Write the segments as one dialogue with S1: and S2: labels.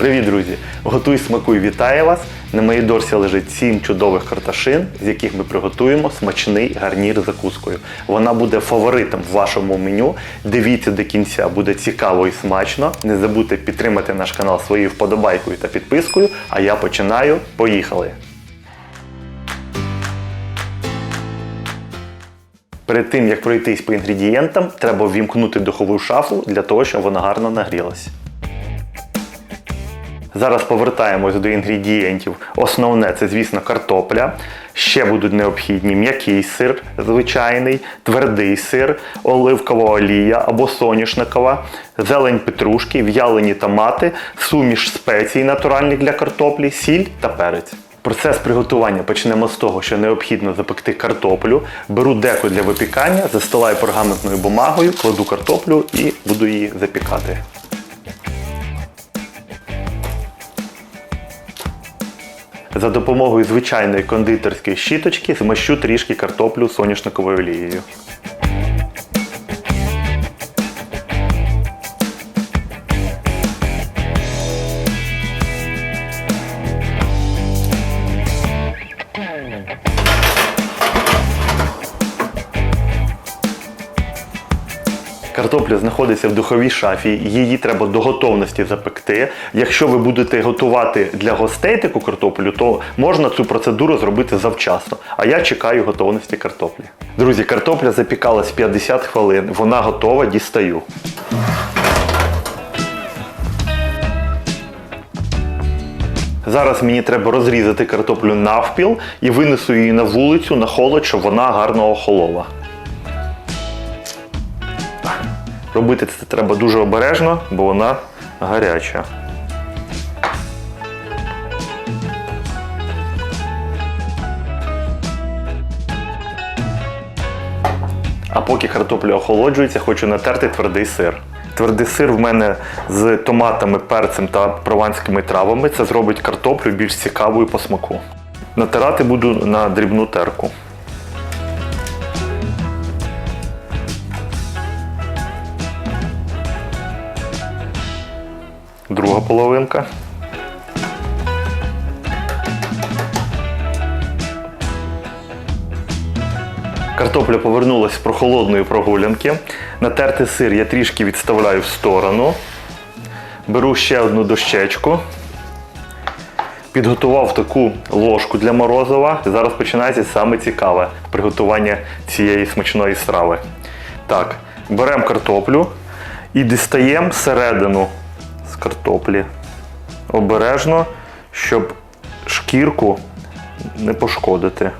S1: Привіт, друзі! Готуй, смакуй, вітаю вас! На моїй дорсі лежить 7 чудових карташин, з яких ми приготуємо смачний гарнір з закускою. Вона буде фаворитом в вашому меню. Дивіться до кінця, буде цікаво і смачно. Не забудьте підтримати наш канал своєю вподобайкою та підпискою. А я починаю. Поїхали! Перед тим як пройтись по інгредієнтам, треба ввімкнути духову шафу для того, щоб вона гарно нагрілась. Зараз повертаємось до інгредієнтів. Основне це, звісно, картопля. Ще будуть необхідні м'який сир, звичайний, твердий сир, оливкова олія або соняшникова, зелень петрушки, в'ялені томати, суміш спецій натуральних для картоплі, сіль та перець. Процес приготування почнемо з того, що необхідно запекти картоплю. Беру деко для випікання, застилаю пергаментною бумагою, кладу картоплю і буду її запікати. За допомогою звичайної кондитерської щіточки змащу трішки картоплю соняшниковою олією. Картопля знаходиться в духовій шафі, її треба до готовності запекти. Якщо ви будете готувати для гостей таку картоплю, то можна цю процедуру зробити завчасно. А я чекаю готовності картоплі. Друзі, картопля запікалась 50 хвилин, вона готова, дістаю. Зараз мені треба розрізати картоплю навпіл і винесу її на вулицю на холод, щоб вона гарно охолола. Робити це треба дуже обережно, бо вона гаряча. А поки картопля охолоджується, хочу натерти твердий сир. Твердий сир в мене з томатами, перцем та прованськими травами. Це зробить картоплю більш цікавою по смаку. Натирати буду на дрібну терку. Друга половинка. Картопля повернулася з прохолодної прогулянки. Натертий сир я трішки відставляю в сторону. Беру ще одну дощечку. Підготував таку ложку для морозива. Зараз починається саме цікаве приготування цієї смачної страви. Так, беремо картоплю і дістаємо середину картоплі. Обережно, щоб шкірку не пошкодити.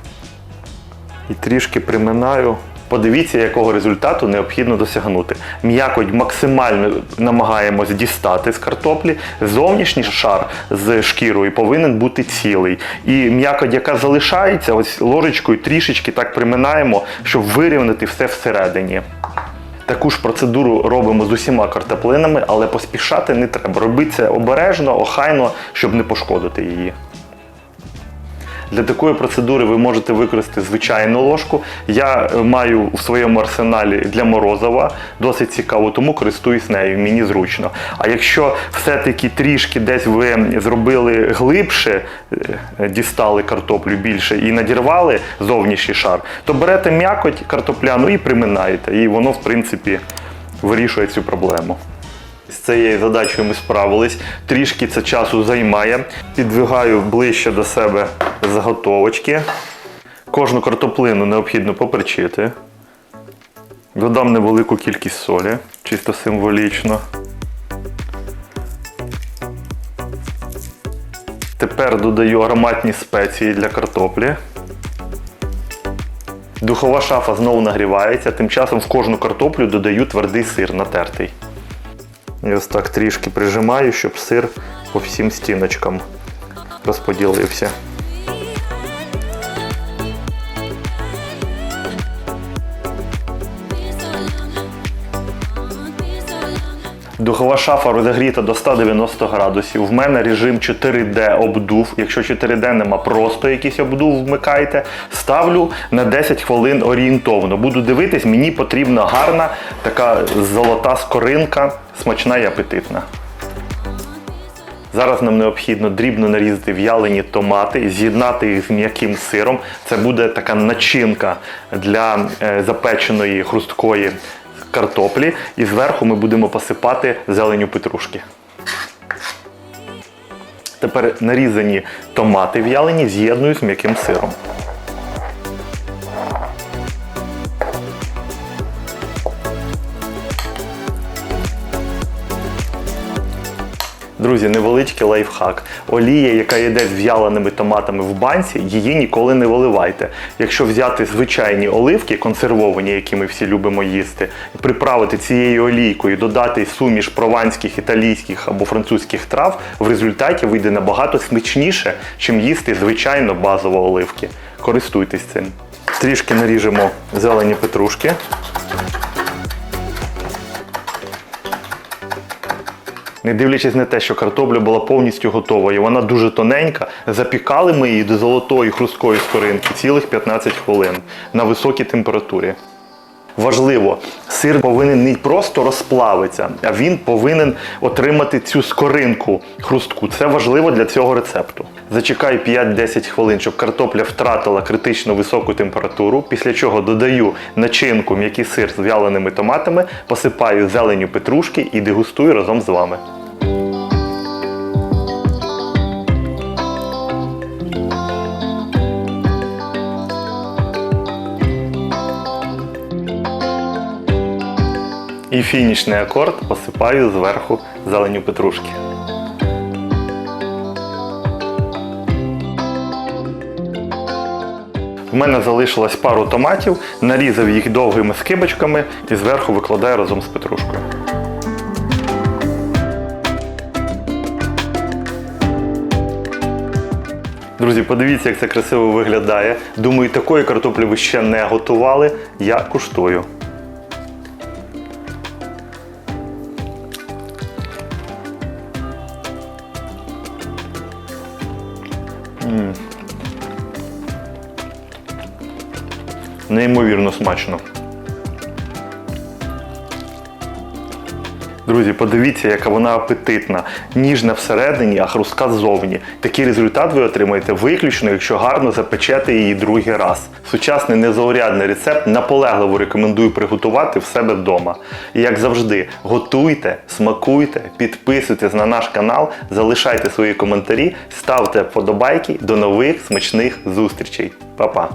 S1: І трішки приминаю. Подивіться, якого результату необхідно досягнути. М'якоть максимально намагаємось дістати з картоплі. Зовнішній шар з шкірою повинен бути цілий. І м'якоть, яка залишається, ось ложечкою трішечки так приминаємо, щоб вирівняти все всередині. Таку ж процедуру робимо з усіма картоплинами, але поспішати не треба. Робити це обережно, охайно, щоб не пошкодити її. Для такої процедури ви можете використати звичайну ложку. Я маю в своєму арсеналі для морозива досить цікаво, тому користуюсь нею, мені зручно. А якщо все-таки трішки десь ви зробили глибше, е, дістали картоплю більше і надірвали зовнішній шар, то берете м'якоть картопляну і приминаєте. І воно, в принципі, вирішує цю проблему. З цією задачею ми справились. Трішки це часу займає. Підвигаю ближче до себе заготовочки. Кожну картоплину необхідно поперчити. Додам невелику кількість солі, чисто символічно. Тепер додаю ароматні спеції для картоплі. Духова шафа знову нагрівається, тим часом в кожну картоплю додаю твердий сир натертий. І ось так трішки прижимаю, щоб сир по всім стіночкам розподілився. Духова шафа розігріта до 190 градусів. В мене режим 4D обдув. Якщо 4D нема, просто якийсь обдув вмикайте. Ставлю на 10 хвилин орієнтовно. Буду дивитись, мені потрібна гарна така золота скоринка, смачна і апетитна. Зараз нам необхідно дрібно нарізати в'ялені томати, з'єднати їх з м'яким сиром. Це буде така начинка для е, запеченої хрусткої картоплі. І зверху ми будемо посипати зеленю петрушки. Тепер нарізані томати в'ялені з'єдную з м'яким сиром. Друзі, невеличкий лайфхак. Олія, яка йде з в'яленими томатами в банці, її ніколи не виливайте. Якщо взяти звичайні оливки, консервовані, які ми всі любимо їсти, приправити цією олійкою, додати суміш прованських, італійських або французьких трав, в результаті вийде набагато смачніше, чим їсти звичайно базово оливки. Користуйтесь цим. Трішки наріжемо зелені петрушки. Не дивлячись на те, що картопля була повністю готова і вона дуже тоненька, запікали ми її до золотої хрусткої скоринки цілих 15 хвилин на високій температурі. Важливо, сир повинен не просто розплавитися, а він повинен отримати цю скоринку хрустку. Це важливо для цього рецепту. Зачекаю 5-10 хвилин, щоб картопля втратила критично високу температуру, після чого додаю начинку м'який сир з в'яленими томатами, посипаю зеленю петрушки і дегустую разом з вами. І фінішний акорд посипаю зверху зеленю петрушки. В мене залишилось пару томатів, нарізав їх довгими скибочками і зверху викладаю разом з петрушкою. Друзі, подивіться, як це красиво виглядає. Думаю, такої картоплі ви ще не готували. Я куштую. Неймовірно смачно. Друзі, подивіться, яка вона апетитна, ніжна всередині, а хрустка ззовні. Такий результат ви отримаєте виключно, якщо гарно запечете її другий раз. Сучасний незаурядний рецепт наполегливо рекомендую приготувати в себе вдома. І як завжди, готуйте, смакуйте, підписуйтесь на наш канал, залишайте свої коментарі, ставте вподобайки. До нових смачних зустрічей. Па-па!